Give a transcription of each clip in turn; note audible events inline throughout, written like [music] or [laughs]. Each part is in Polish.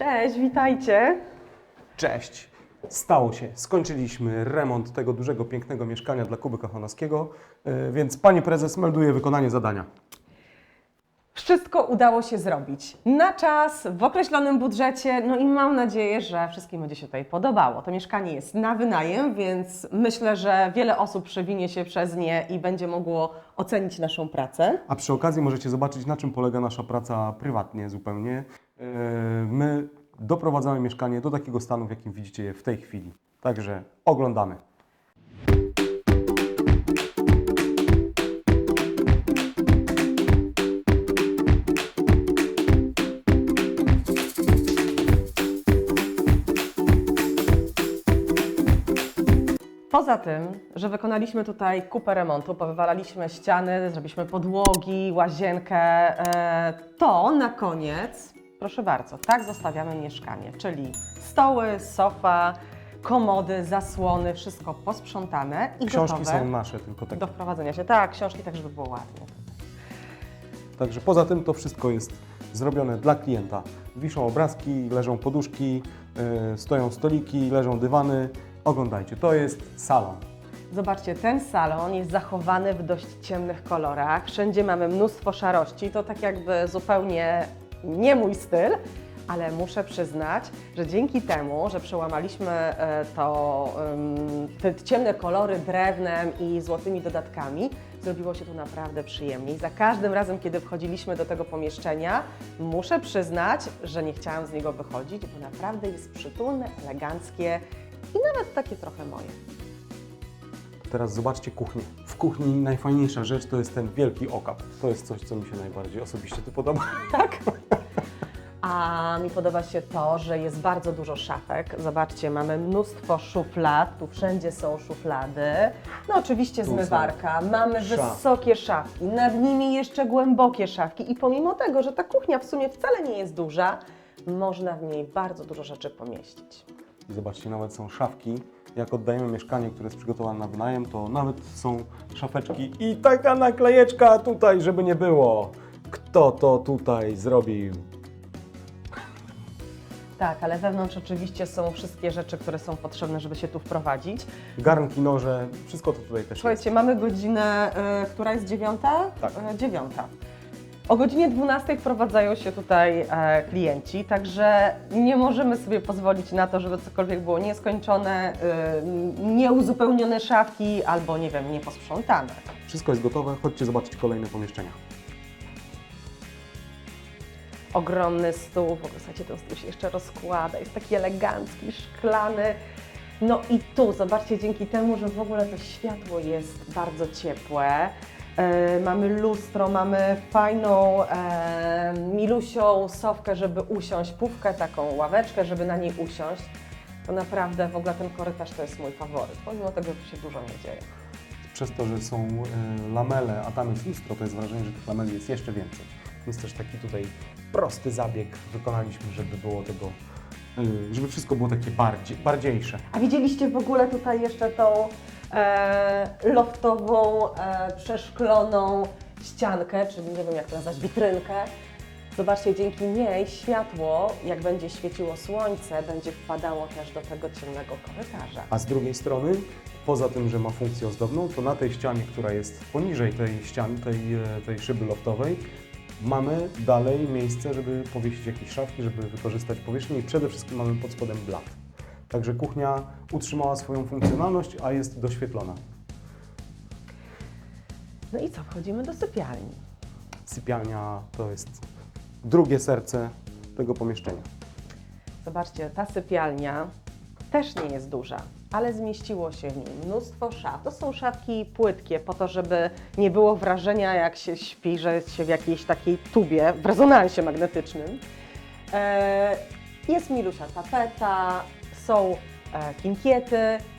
Cześć, witajcie. Cześć! Stało się. Skończyliśmy remont tego dużego, pięknego mieszkania dla Kuby Kochanowskiego, yy, więc pani prezes melduje wykonanie zadania. Wszystko udało się zrobić na czas, w określonym budżecie, no i mam nadzieję, że wszystkim będzie się tutaj podobało. To mieszkanie jest na wynajem, więc myślę, że wiele osób przewinie się przez nie i będzie mogło ocenić naszą pracę. A przy okazji możecie zobaczyć, na czym polega nasza praca prywatnie zupełnie. Yy, My doprowadzamy mieszkanie do takiego stanu, w jakim widzicie je w tej chwili. Także oglądamy. Poza tym, że wykonaliśmy tutaj kupę remontu, powywalaliśmy ściany, zrobiliśmy podłogi, łazienkę, e, to na koniec, proszę bardzo, tak zostawiamy mieszkanie, czyli stoły, sofa, komody, zasłony, wszystko posprzątane i Książki gotowe są nasze, tylko takie. do wprowadzenia się. Tak, książki tak, żeby było ładnie. Także poza tym to wszystko jest zrobione dla klienta. Wiszą obrazki, leżą poduszki, yy, stoją stoliki, leżą dywany. Oglądajcie, to jest salon. Zobaczcie, ten salon jest zachowany w dość ciemnych kolorach. Wszędzie mamy mnóstwo szarości. To tak jakby zupełnie nie mój styl, ale muszę przyznać, że dzięki temu, że przełamaliśmy e, to, te ciemne kolory drewnem i złotymi dodatkami, zrobiło się tu naprawdę przyjemniej. Za każdym razem, kiedy wchodziliśmy do tego pomieszczenia, muszę przyznać, że nie chciałam z niego wychodzić, bo naprawdę jest przytulne, eleganckie i nawet takie trochę moje. Teraz zobaczcie kuchnię. Kuchni najfajniejsza rzecz to jest ten wielki okap. To jest coś, co mi się najbardziej osobiście tu podoba. [laughs] Tak. A mi podoba się to, że jest bardzo dużo szafek. Zobaczcie, mamy mnóstwo szuflad, tu wszędzie są szuflady. No oczywiście Tu są zmywarka, mamy szafy. wysokie szafki, nad nimi jeszcze głębokie szafki i pomimo tego, że ta kuchnia w sumie wcale nie jest duża, można w niej bardzo dużo rzeczy pomieścić. I zobaczcie, nawet są szafki. Jak oddajemy mieszkanie, które jest przygotowane na wynajem, to nawet są szafeczki i taka naklejeczka tutaj, żeby nie było. Kto to tutaj zrobił? Tak, ale wewnątrz oczywiście są wszystkie rzeczy, które są potrzebne, żeby się tu wprowadzić. Garnki, noże, wszystko to tutaj też jest. Słuchajcie, mamy godzinę, y, która jest dziewiąta? Tak. Y, dziewiąta. O godzinie 12 wprowadzają się tutaj e, klienci, także nie możemy sobie pozwolić na to, żeby cokolwiek było nieskończone, y, nieuzupełnione szafki albo, nie wiem, nieposprzątane. Wszystko jest gotowe, chodźcie zobaczyć kolejne pomieszczenia. Ogromny stół, w ogóle słuchajcie, ten stół się jeszcze rozkłada, jest taki elegancki, szklany. No i tu, zobaczcie, dzięki temu, że w ogóle to światło jest bardzo ciepłe, mamy lustro, mamy fajną, e, milusią sofkę, żeby usiąść, pówkę, taką ławeczkę, żeby na niej usiąść, to naprawdę w ogóle ten korytarz to jest mój faworyt, pomimo tego, że tu się dużo nie dzieje. Przez to, że są e, lamele, a tam jest lustro, to jest wrażenie, że tych lameli jest jeszcze więcej. Więc też taki tutaj prosty zabieg wykonaliśmy, żeby było tego, e, żeby wszystko było takie bardziej, bardziejsze. A widzieliście w ogóle tutaj jeszcze tą e, loftową, e, przeszkloną ściankę, czyli nie wiem jak to nazwać, witrynkę. Zobaczcie, dzięki niej światło, jak będzie świeciło słońce, będzie wpadało też do tego ciemnego korytarza. A z drugiej strony, poza tym, że ma funkcję ozdobną, to na tej ścianie, która jest poniżej tej ściany, tej, e, tej szyby loftowej, mamy dalej miejsce, żeby powiesić jakieś szafki, żeby wykorzystać powierzchnię i przede wszystkim mamy pod spodem blat. Także kuchnia utrzymała swoją funkcjonalność, a jest doświetlona. No i co, wchodzimy do sypialni. Sypialnia to jest drugie serce tego pomieszczenia. Zobaczcie, ta sypialnia też nie jest duża, ale zmieściło się w niej mnóstwo szaf. To są szafki płytkie, po to, żeby nie było wrażenia, jak się śpi, że jest się w jakiejś takiej tubie, w rezonansie magnetycznym. E, jest milusia tapeta, są e, kinkiety,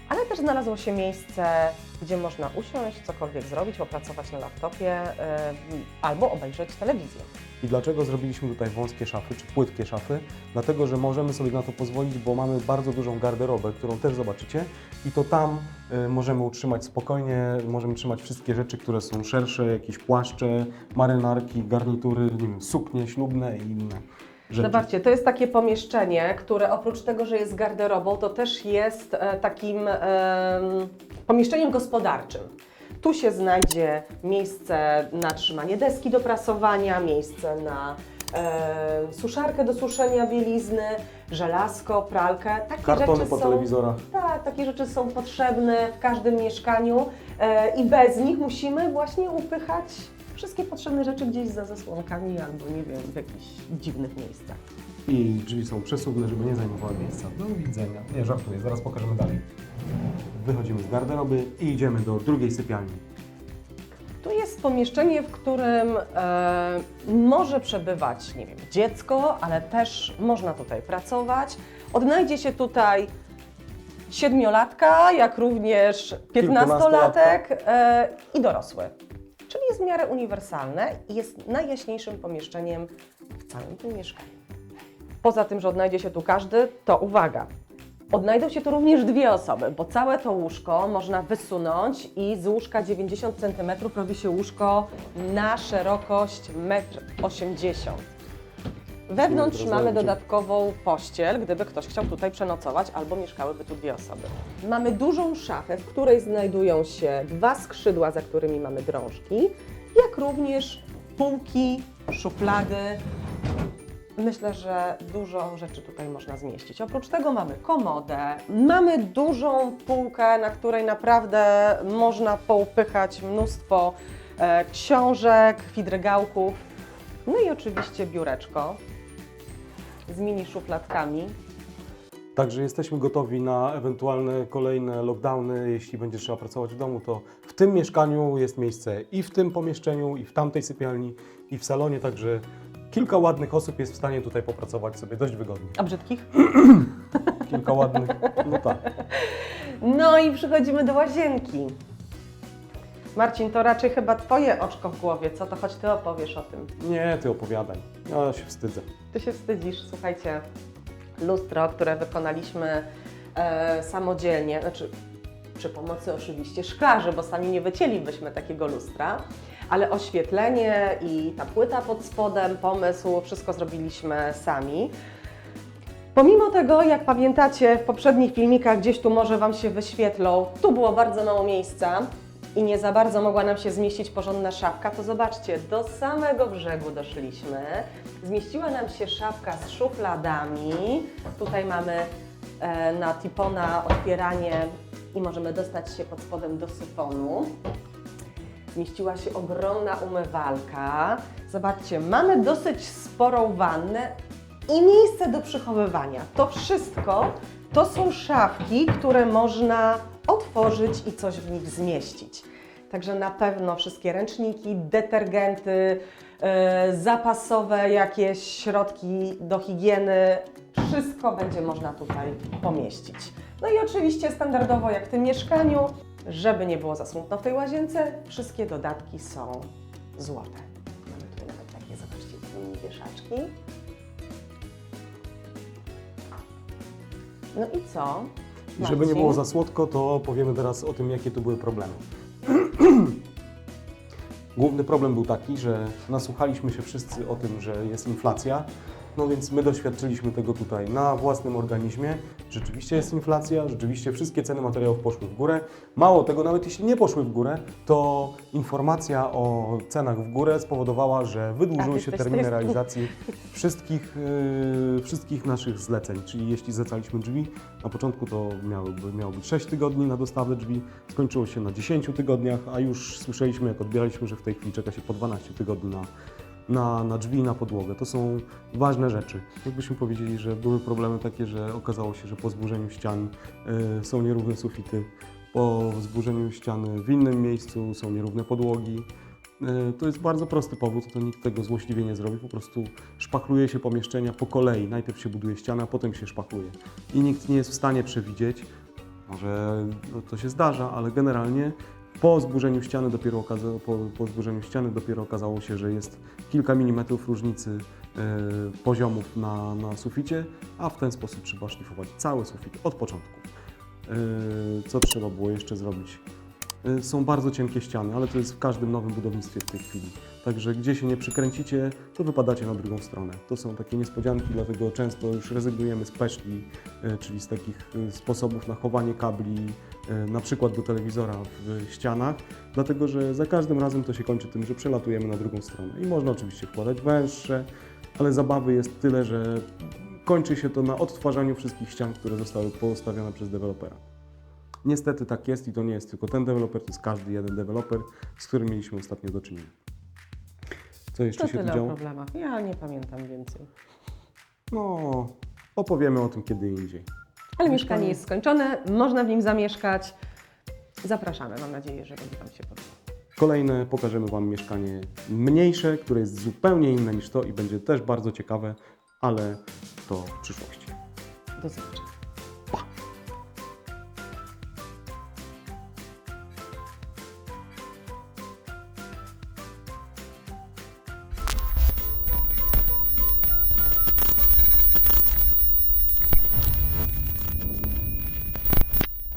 ale też znalazło się miejsce, gdzie można usiąść, cokolwiek zrobić, popracować na laptopie e, albo obejrzeć telewizję. I dlaczego zrobiliśmy tutaj wąskie szafy, czy płytkie szafy? Dlatego, że możemy sobie na to pozwolić, bo mamy bardzo dużą garderobę, którą też zobaczycie i to tam y, możemy utrzymać spokojnie, możemy trzymać wszystkie rzeczy, które są szersze, jakieś płaszcze, marynarki, garnitury, nie wiem, suknie ślubne i inne. Zobaczcie, to jest takie pomieszczenie, które oprócz tego, że jest garderobą, to też jest e, takim em, pomieszczeniem gospodarczym. Tu się znajdzie miejsce na trzymanie deski do prasowania, miejsce na e, suszarkę do suszenia bielizny, żelazko, pralkę. Takie Kartony rzeczy po są, telewizorach. Tak, takie rzeczy są potrzebne w każdym mieszkaniu e, i bez nich musimy właśnie upychać wszystkie potrzebne rzeczy gdzieś za zasłonkami albo nie wiem, w jakichś dziwnych miejscach. I drzwi są przesuwne, żeby nie zajmowały miejsca. Do widzenia. Nie, żartuję, zaraz pokażemy dalej. Wychodzimy z garderoby i idziemy do drugiej sypialni. Tu jest pomieszczenie, w którym e, może przebywać, nie wiem, dziecko, ale też można tutaj pracować. Odnajdzie się tutaj siedmiolatka, jak również piętnastolatek e, i dorosły. Czyli jest w miarę uniwersalne i jest najjaśniejszym pomieszczeniem w całym tym mieszkaniu. Poza tym, że odnajdzie się tu każdy, to uwaga, Odnajdą się tu również dwie osoby, bo całe to łóżko można wysunąć i z łóżka 90 cm robi się łóżko na szerokość 1,80 m. Wewnątrz mamy dodatkową pościel, gdyby ktoś chciał tutaj przenocować, albo mieszkałyby tu dwie osoby. Mamy dużą szafę, w której znajdują się dwa skrzydła, za którymi mamy drążki, jak również półki, szuflady, Myślę, że dużo rzeczy tutaj można zmieścić. Oprócz tego mamy komodę, mamy dużą półkę, na której naprawdę można poupychać mnóstwo e, książek, widrygałków, no i oczywiście biureczko z mini szufladkami. Także jesteśmy gotowi na ewentualne kolejne lockdowny. Jeśli będzie trzeba pracować w domu, to w tym mieszkaniu jest miejsce i w tym pomieszczeniu, i w tamtej sypialni, i w salonie. Także kilka ładnych osób jest w stanie tutaj popracować sobie dość wygodnie. A brzydkich? Kilka ładnych, no tak. No i przechodzimy do łazienki. Marcin, to raczej chyba Twoje oczko w głowie, co to choć Ty opowiesz o tym. Nie, ty opowiadaj. Ja się wstydzę. Ty się wstydzisz, słuchajcie, lustro, które wykonaliśmy e, samodzielnie, znaczy przy pomocy oczywiście szklarzy, bo sami nie wycięlibyśmy takiego lustra, ale oświetlenie i ta płyta pod spodem, pomysł, wszystko zrobiliśmy sami. Pomimo tego, jak pamiętacie, w poprzednich filmikach gdzieś tu może Wam się wyświetlą, tu było bardzo mało miejsca i nie za bardzo mogła nam się zmieścić porządna szafka, to zobaczcie, do samego brzegu doszliśmy. Zmieściła nam się szafka z szufladami. Tutaj mamy e, na tipona otwieranie i możemy dostać się pod spodem do syfonu. Zmieściła się ogromna umywalka. Zobaczcie, mamy dosyć sporą wannę i miejsce do przechowywania. To wszystko to są szafki, które można otworzyć i coś w nich zmieścić. Także na pewno wszystkie ręczniki, detergenty, e, zapasowe jakieś środki do higieny, wszystko będzie można tutaj pomieścić. No i oczywiście standardowo jak w tym mieszkaniu, żeby nie było za smutno w tej łazience, wszystkie dodatki są złote. Mamy tutaj nawet takie, zobaczcie, mini wieszaczki. No i co? Żeby nie było za słodko, to powiemy teraz o tym, jakie tu były problemy. [clears throat] Główny problem był taki, że nasłuchaliśmy się wszyscy o tym, że jest inflacja, no więc my doświadczyliśmy tego tutaj na własnym organizmie. Rzeczywiście jest inflacja, rzeczywiście wszystkie ceny materiałów poszły w górę. Mało tego, nawet jeśli nie poszły w górę, to informacja o cenach w górę spowodowała, że wydłużyły ty się terminy realizacji wszystkich, yy, wszystkich naszych zleceń. Czyli jeśli zlecaliśmy drzwi, na początku to miało, miało być 6 tygodni na dostawę drzwi, skończyło się na 10 tygodniach, a już słyszeliśmy, jak odbieraliśmy, że w tej chwili czeka się po 12 tygodni na, na, na drzwi i na podłogę. To są ważne rzeczy. Jakbyśmy powiedzieli, że były problemy takie, że okazało się, że po zburzeniu ścian yy, są nierówne sufity, po zburzeniu ściany w innym miejscu są nierówne podłogi. Yy, To jest bardzo prosty powód, to nikt tego złośliwie nie zrobi, po prostu szpachluje się pomieszczenia po kolei. Najpierw się buduje ściana, a potem się szpachluje. I nikt nie jest w stanie przewidzieć, może no, to się zdarza, ale generalnie po zburzeniu ściany dopiero okazało, po, po zburzeniu ściany dopiero okazało się, że jest kilka milimetrów różnicy e, poziomów na, na suficie, a w ten sposób trzeba szlifować cały sufit od początku. E, co trzeba było jeszcze zrobić? E, są bardzo cienkie ściany, ale to jest w każdym nowym budownictwie w tej chwili. Także gdzie się nie przykręcicie, to wypadacie na drugą stronę. To są takie niespodzianki, dlatego często już rezygnujemy z peszli, e, czyli z takich e, sposobów na chowanie kabli, e, na przykład do telewizora w ścianach, dlatego że za każdym razem to się kończy tym, że przelatujemy na drugą stronę. I można oczywiście wkładać węższe, ale zabawy jest tyle, że kończy się to na odtwarzaniu wszystkich ścian, które zostały postawione przez dewelopera. Niestety tak jest i to nie jest tylko ten deweloper, to jest każdy jeden deweloper, z którym mieliśmy ostatnio do czynienia. Co jeszcze To się tu tyle o działo? problemach. Ja nie pamiętam więcej. No, opowiemy o tym kiedy indziej. Ale Mieszkanie- mieszkanie jest skończone, można w nim zamieszkać. Zapraszamy, mam nadzieję, że będzie Wam się podobało. Kolejne pokażemy Wam mieszkanie mniejsze, które jest zupełnie inne niż to i będzie też bardzo ciekawe, ale to w przyszłości. Do zobaczenia.